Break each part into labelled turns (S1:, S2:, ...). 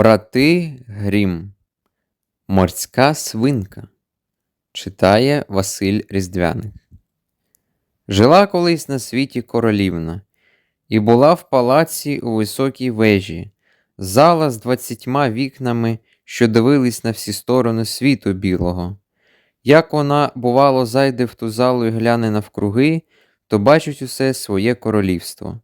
S1: Брати Грім. Морська свинка. Читає Василь Різдвяник. Жила колись на світі королівна, і була в палаці у високій вежі, зала з двадцятьма вікнами, що дивились на всі сторони світу білого. Як вона, бувало, зайде в ту залу і гляне навкруги, то бачить усе своє королівство.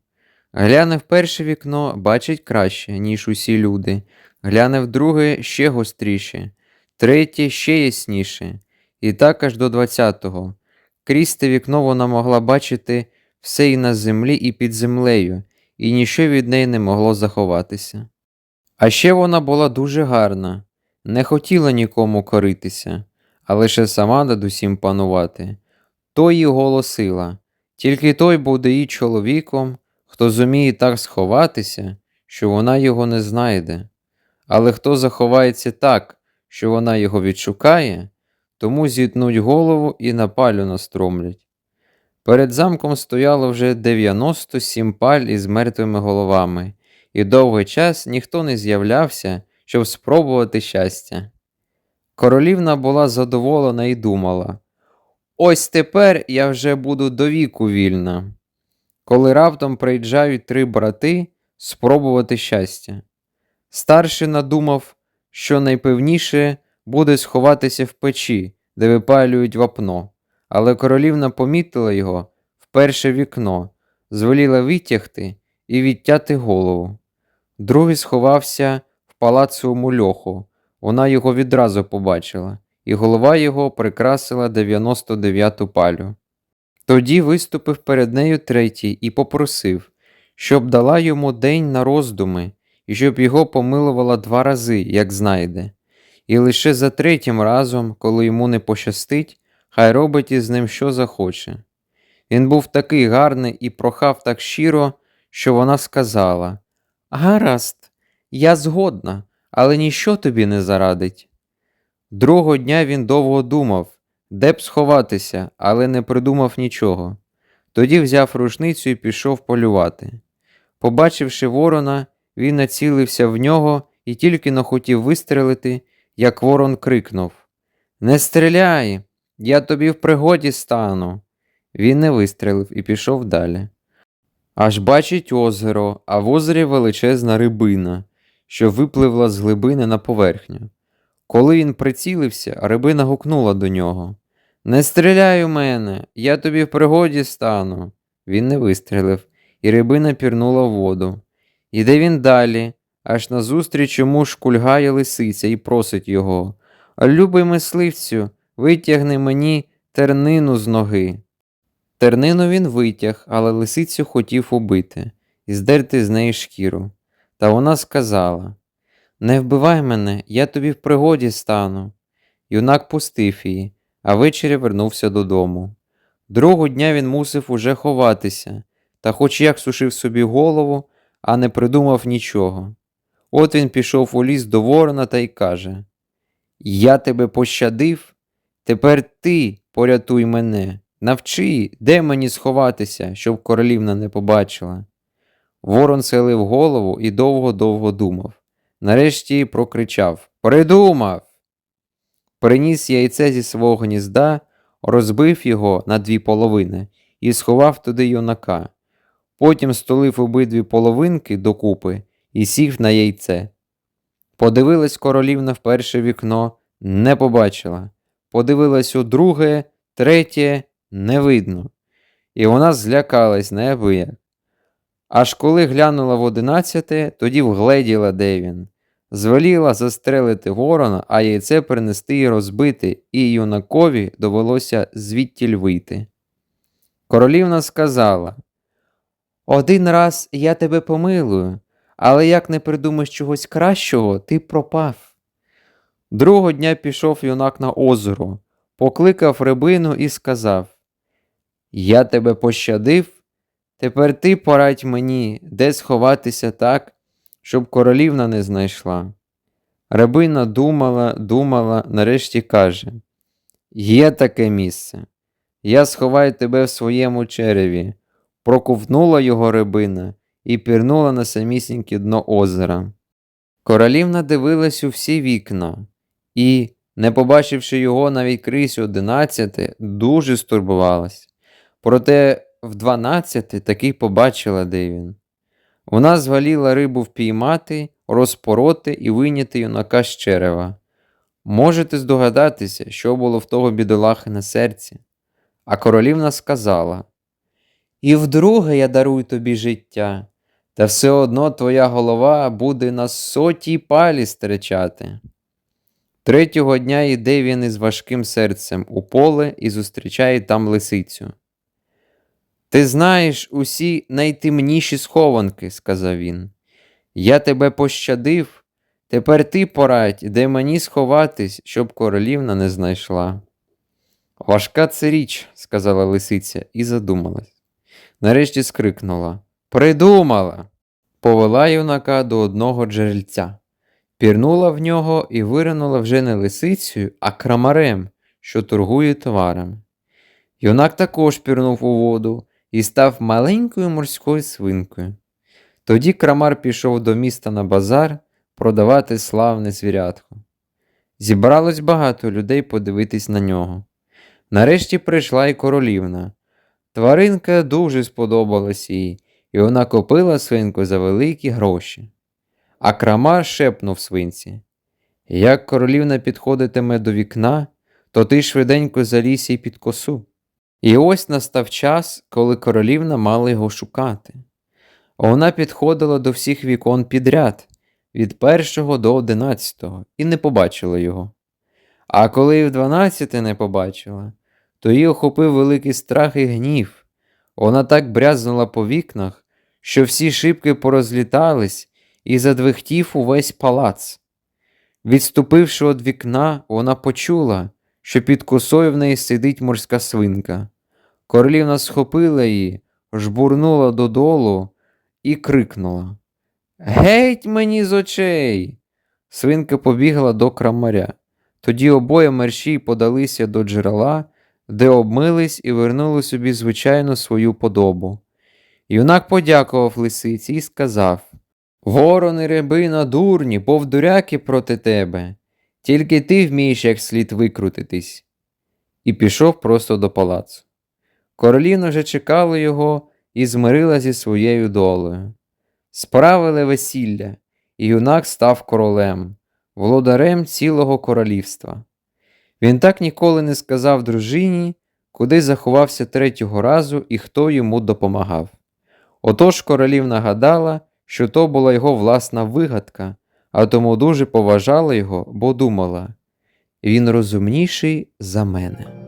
S1: Гляне в перше вікно, бачить краще, ніж усі люди, гляне в друге ще гостріше, третє ще ясніше, і так аж до двадцятого. Крізь те вікно вона могла бачити все і на землі, і під землею, і ніщо від неї не могло заховатися. А ще вона була дуже гарна, не хотіла нікому коритися, а лише сама над усім панувати. То її голосила, тільки той буде її чоловіком, хто зуміє так сховатися, що вона його не знайде. Але хто заховається так, що вона його відшукає, тому зітнуть голову і на палю настромлять. Перед замком стояло вже 97 паль із мертвими головами, і довгий час ніхто не з'являвся, щоб спробувати щастя. Королівна була задоволена і думала ось тепер я вже буду до віку вільна. Коли раптом приїжджають три брати спробувати щастя. Старший надумав, що найпевніше буде сховатися в печі, де випалюють вапно, але королівна помітила його в перше вікно, звеліла витягти і відтяти голову. Другий сховався в палацовому льоху, вона його відразу побачила, і голова його прикрасила 99-ту палю. Тоді виступив перед нею третій і попросив, щоб дала йому день на роздуми і щоб його помилувала два рази, як знайде. І лише за третім разом, коли йому не пощастить, хай робить із ним що захоче. Він був такий гарний і прохав так щиро, що вона сказала Гаразд, я згодна, але ніщо тобі не зарадить. Другого дня він довго думав, де б сховатися, але не придумав нічого. Тоді взяв рушницю і пішов полювати. Побачивши ворона, він націлився в нього і тільки но хотів вистрелити, як ворон крикнув Не стріляй, я тобі в пригоді стану. Він не вистрелив і пішов далі. Аж бачить озеро, а в озері величезна рибина, що випливла з глибини на поверхню. Коли він прицілився, рибина гукнула до нього Не стріляй у мене, я тобі в пригоді стану. Він не вистрелив, і рибина пірнула в воду. Іде він далі, аж назустріч йому шкульгає лисиця і просить його Любий мисливцю, витягни мені тернину з ноги. Тернину він витяг, але лисицю хотів убити і здерти з неї шкіру. Та вона сказала Не вбивай мене, я тобі в пригоді стану. Юнак пустив її, а ввечері вернувся додому. Другого дня він мусив уже ховатися, та хоч як сушив собі голову, а не придумав нічого. От він пішов у ліс до ворона та й каже Я тебе пощадив, тепер ти порятуй мене, навчи, де мені сховатися, щоб королівна не побачила. Ворон селив голову і довго-довго думав. Нарешті прокричав Придумав! Приніс яйце зі свого гнізда, розбив його на дві половини і сховав туди юнака. Потім столив обидві половинки докупи і сів на яйце. Подивилась королівна в перше вікно, не побачила. Подивилась у друге, третє не видно. І вона злякалась неабияк. Аж коли глянула в одинадцяте, тоді вгледіла, де він. Звеліла застрелити ворона, а яйце принести і розбити, і юнакові довелося звідтіль вийти. Королівна сказала один раз я тебе помилую, але як не придумаєш чогось кращого, ти пропав. Другого дня пішов юнак на озеро, покликав рибину і сказав Я тебе пощадив, тепер ти порадь мені, де сховатися так, щоб королівна не знайшла. Рибина думала, думала, нарешті каже Є таке місце. Я сховаю тебе в своєму череві проковтнула його рибина і пірнула на самісіньке дно озера. Королівна дивилась у всі вікна і, не побачивши його навіть крізь одинадцяте, дуже стурбувалась. Проте в дванадцяте таки побачила, де він. Вона зваліла рибу впіймати, розпороти і вийняти юнака з черева. Можете здогадатися, що було в того бідолахи на серці. А королівна сказала: І вдруге я дарую тобі життя, та все одно твоя голова буде на сотій палі стерчати. Третього дня йде він із важким серцем у поле і зустрічає там лисицю. Ти знаєш усі найтемніші схованки, сказав він. Я тебе пощадив, тепер ти порадь, де мені сховатись, щоб королівна не знайшла. Важка це річ, сказала лисиця і задумалась. Нарешті скрикнула Придумала. Повела юнака до одного джерельця, пірнула в нього і виринула вже не лисицею, а крамарем, що торгує товарами. Юнак також пірнув у воду і став маленькою морською свинкою. Тоді крамар пішов до міста на базар продавати славне звірятко. Зібралось багато людей подивитись на нього. Нарешті прийшла й королівна. Тваринка дуже сподобалась їй, і вона купила свинку за великі гроші. А крамар шепнув свинці Як королівна підходитиме до вікна, то ти швиденько залізь їй під косу. І ось настав час, коли королівна мала його шукати. Вона підходила до всіх вікон підряд, від першого до одинадцятого, і не побачила його. А коли і в дванадцяте не побачила, то її охопив великий страх і гнів. Вона так брязнула по вікнах, що всі шибки порозлітались і задвихтів увесь палац. Відступивши від вікна, вона почула, що під косою в неї сидить морська свинка. Королівна схопила її, жбурнула додолу і крикнула Геть мені з очей. Свинка побігла до крамаря. Тоді обоє мерщій подалися до джерела, де обмились і вернули собі звичайну свою подобу. Юнак подякував лисиці і сказав Ворони рябина дурні, повдуряки проти тебе, тільки ти вмієш як слід викрутитись. І пішов просто до палацу. Королівна вже чекала його і змирила зі своєю долею. Справили весілля, і юнак став королем, володарем цілого королівства. Він так ніколи не сказав дружині, куди заховався третього разу і хто йому допомагав. Отож королівна гадала, що то була його власна вигадка, а тому дуже поважала його, бо думала він розумніший за мене.